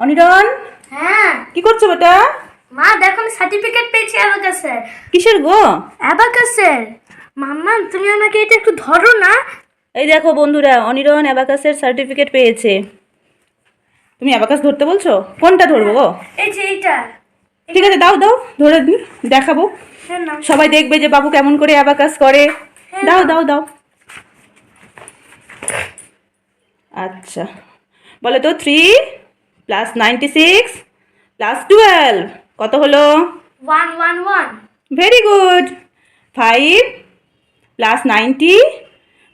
অনিরন হ্যাঁ। কি করছ বেটা? মা দেখো আমি সার্টিফিকেট পেয়েছি অ্যাবাকাসের কিসের গো? অ্যাবাকাসের মাম্মা তুমি আমাকে এটা একটু ধরো না। এই দেখো বন্ধুরা অনিরন অ্যাবাকাসের সার্টিফিকেট পেয়েছে। তুমি অ্যাবাকাস ধরতে বলছো? কোনটা ধরবো গো? এই যে এইটা। ঠিক আছে দাও দাও ধরে দেখাবো। হ্যাঁ সবাই দেখবে যে বাবু কেমন করে অ্যাবাকাস করে। দাও দাও দাও। আচ্ছা। বলো তো three plus ninety six plus twelve কত হল? One one one very good five plus ninety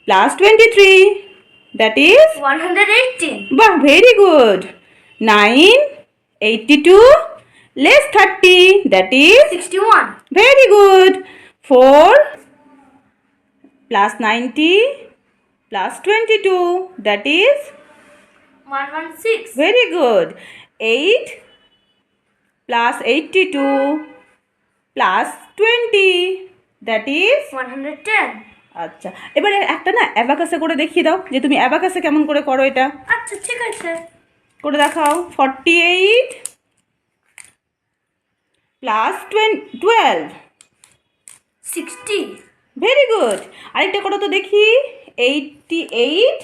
plus twenty three that is one hundred eighteen বাহ very good nine eighty two less thirty that is sixty one very good four plus ninety plus twenty two that is 116. Very good. 8 plus 82 plus 20. That is? 110. আচ্ছা এবারে একটা না অ্যাবাকাসে করে দেখিয়ে দাও যে তুমি অ্যাবাকাসে কেমন করে করো এটা আচ্ছা ঠিক আছে করে দেখাও forty eight plus twelve sixty very good আরেকটা করো তো দেখি eighty eight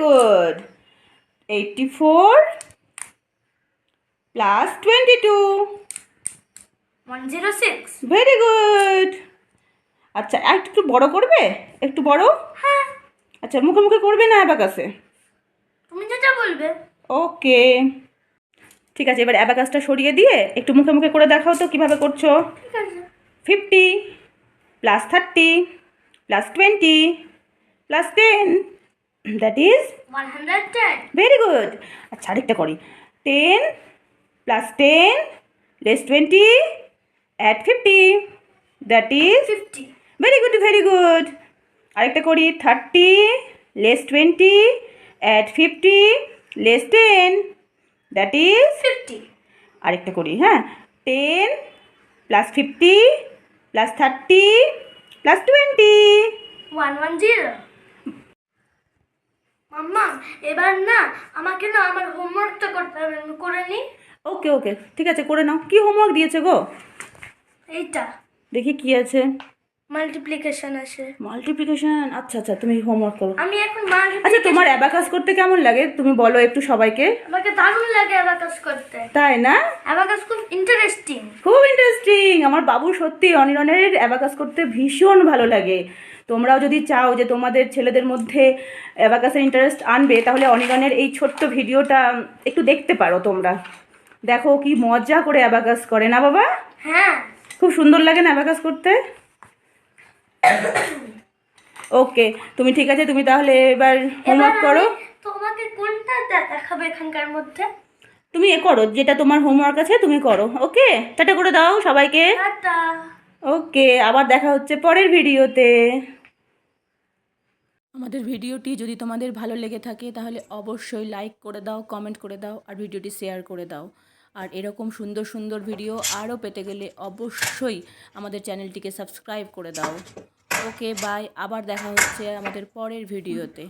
good eighty four plus twenty two one zero six very good আচ্ছা একটু বড় করবে? একটু বড়? হ্যাঁ। আচ্ছা মুখে মুখে করবে না অ্যাবাকাসে? তুমি যেটা বলবে। ওকে। ঠিক আছে এবার অ্যাবাকাসটা সরিয়ে দিয়ে একটু মুখে মুখে করে দেখাও তো কীভাবে করছ। ঠিক আছে। Fifty plus thirty plus twenty plus ten that is one hundred ten very good আচ্ছা আরেকটা করি। Ten plus ten less twenty at fifty that is fifty very good very good আরেকটা করি। Thirty less twenty at fifty less ten that is fifty আরেকটা করি হ্যাঁ। Ten plus fifty plus thirty plus twenty one one zero মাম্মা এবার না আমাকে না আমার হোমওয়ার্কটা করতে হবে করে নিই ওকে ওকে ঠিক আছে করে নাও। কি হোমওয়ার্ক দিয়েছে গো? এইটা। দেখি কি আছে। মাল্টিপ্লিকেশন আছে মাল্টিপ্লিকেশন আচ্ছা আচ্ছা তুমি হোমওয়ার্ক করো। আমি এখন আচ্ছা তোমার অ্যাবাকাস করতে কেমন লাগে? তুমি বলো একটু সবাইকে। আমাকে দারুণ লাগে অ্যাবাকাস করতে। তাই না? অ্যাবাকাস খুব ইন্টারেস্টিং খুব ইন্টারেস্টিং আমার বাবু সত্যি অনিরনের অ্যাবাকাস করতে ভীষণ ভালো লাগে। তোমরাও যদি চাও যে তোমাদের ছেলেদের মধ্যে অ্যাবাকাসের ইন্টারেস্ট আনবে তাহলে অনিরনের এই ছোট্ট ভিডিওটা একটু দেখতে পারো তোমরা। দেখো কি মজা করে অ্যাবাকাস করে না বাবা? হ্যাঁ। খুব সুন্দর লাগে না অ্যাবাকাস করতে? ওকে তুমি ঠিক আছে? তুমি তাহলে এবার হোমওয়ার্ক করো। তোমাকে কোনটা দেখাবো এখানকার মধ্যে? তুমি এ করো যেটা তোমার হোমওয়ার্ক আছে তুমি করো ওকে টাটা করে দাও সবাইকে। ওকে আবার দেখা হচ্ছে পরের ভিডিওতে। আমাদের ভিডিওটি যদি তোমাদের ভালো লেগে থাকে তাহলে অবশ্যই লাইক করে দাও কমেন্ট করে দাও আর ভিডিওটি শেয়ার করে দাও। আর এরকম সুন্দর সুন্দর ভিডিও আরও পেতে গেলে অবশ্যই আমাদের চ্যানেলটিকে সাবস্ক্রাইব করে দাও। ওকে বাই আবার দেখা হচ্ছে আমাদের পরের ভিডিওতে